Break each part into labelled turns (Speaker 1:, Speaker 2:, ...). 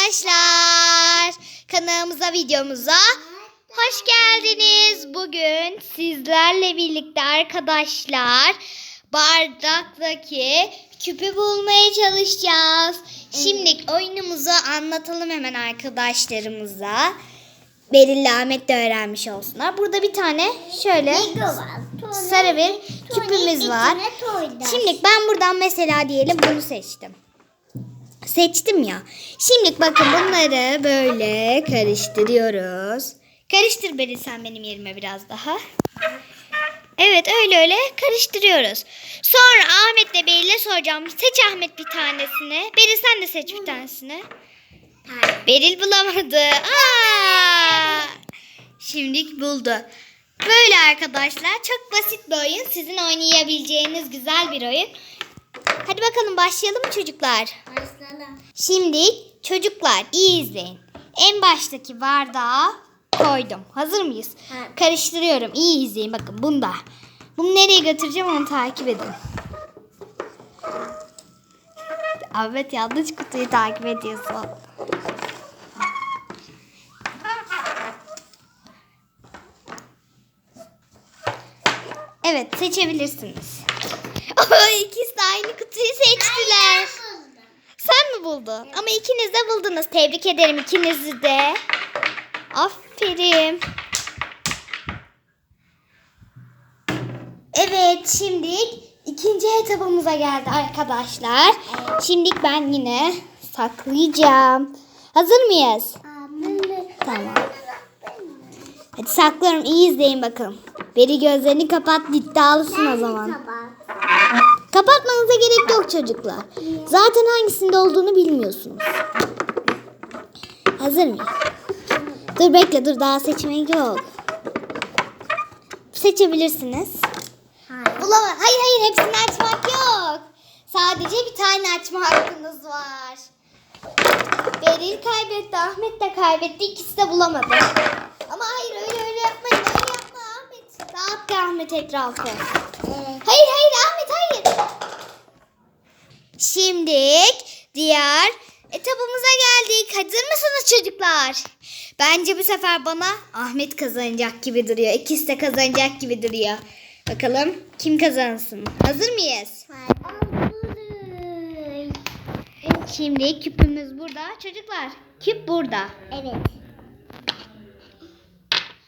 Speaker 1: arkadaşlar. Kanalımıza, videomuza hoş geldiniz. Bugün sizlerle birlikte arkadaşlar bardaktaki küpü bulmaya çalışacağız. Şimdi oyunumuzu anlatalım hemen arkadaşlarımıza. Belirli Ahmet de öğrenmiş olsunlar. Burada bir tane şöyle sarı bir küpümüz var. Şimdi ben buradan mesela diyelim bunu seçtim. Seçtim ya. Şimdi bakın bunları böyle karıştırıyoruz. Karıştır Beril sen benim yerime biraz daha. Evet öyle öyle karıştırıyoruz. Sonra Ahmet'le Beril'e soracağım. Seç Ahmet bir tanesini. Beril sen de seç bir tanesini. Beril bulamadı. Aa! Şimdilik buldu. Böyle arkadaşlar çok basit bir oyun. Sizin oynayabileceğiniz güzel bir oyun. Hadi bakalım başlayalım mı çocuklar? Şimdi çocuklar iyi izleyin. En baştaki bardağı koydum. Hazır mıyız?
Speaker 2: Evet.
Speaker 1: Karıştırıyorum. İyi izleyin bakın bunda. Bunu nereye götüreceğim onu takip edin. Ahmet yanlış kutuyu takip ediyorsun. Evet seçebilirsiniz. İkisi de aynı kutuyu seçtiler. Sen mi buldun? Ama ikiniz de buldunuz. Tebrik ederim ikinizi de. Aferin. Evet şimdi ikinci etapımıza geldi arkadaşlar. Şimdi ben yine saklayacağım. Hazır mıyız? Tamam. Hadi saklıyorum iyi izleyin bakın. Beri gözlerini kapat iddialısın o zaman. Kapatmanıza gerek yok çocuklar. Zaten hangisinde olduğunu bilmiyorsunuz. Hazır mıyız? Dur bekle dur daha seçmek yok. Seçebilirsiniz. Bulama. Hayır hayır hepsini açmak yok. Sadece bir tane açma hakkınız var. Beril kaybetti, Ahmet de kaybetti. İkisi de bulamadı. Ama hayır öyle öyle yapmayın. Öyle yapma Ahmet. Dağıt Ahmet etrafı. Hayır hayır Ahmet hayır. Şimdi diğer etapımıza geldik. Hazır mısınız çocuklar? Bence bu sefer bana Ahmet kazanacak gibi duruyor. İkisi de kazanacak gibi duruyor. Bakalım kim kazansın? Hazır mıyız? Şimdi küpümüz burada. Çocuklar küp burada.
Speaker 2: Evet.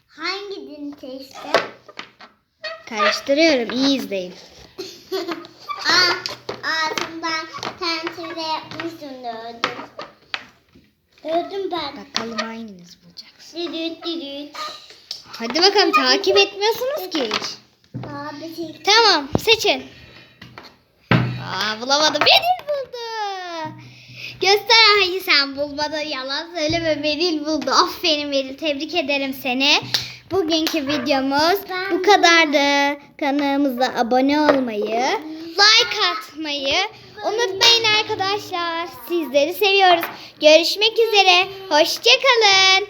Speaker 2: Hangi din seçti?
Speaker 1: Karıştırıyorum. iyi izleyin.
Speaker 2: Gördüm ben.
Speaker 1: Bakalım hanginiz bulacaksın.
Speaker 2: Düdüt düdüt.
Speaker 1: Hadi bakalım takip etmiyorsunuz ki hiç.
Speaker 2: Abi çek.
Speaker 1: Tamam seçin. Aa bulamadım. Beril buldu. Göster hayır sen bulmadın. Yalan söyleme Beril buldu. Aferin Beril. Tebrik ederim seni. Bugünkü videomuz bu kadardı. Kanalımıza abone olmayı, like atmayı unutmayın arkadaşlar. Sizleri seviyoruz. Görüşmek üzere. Hoşçakalın.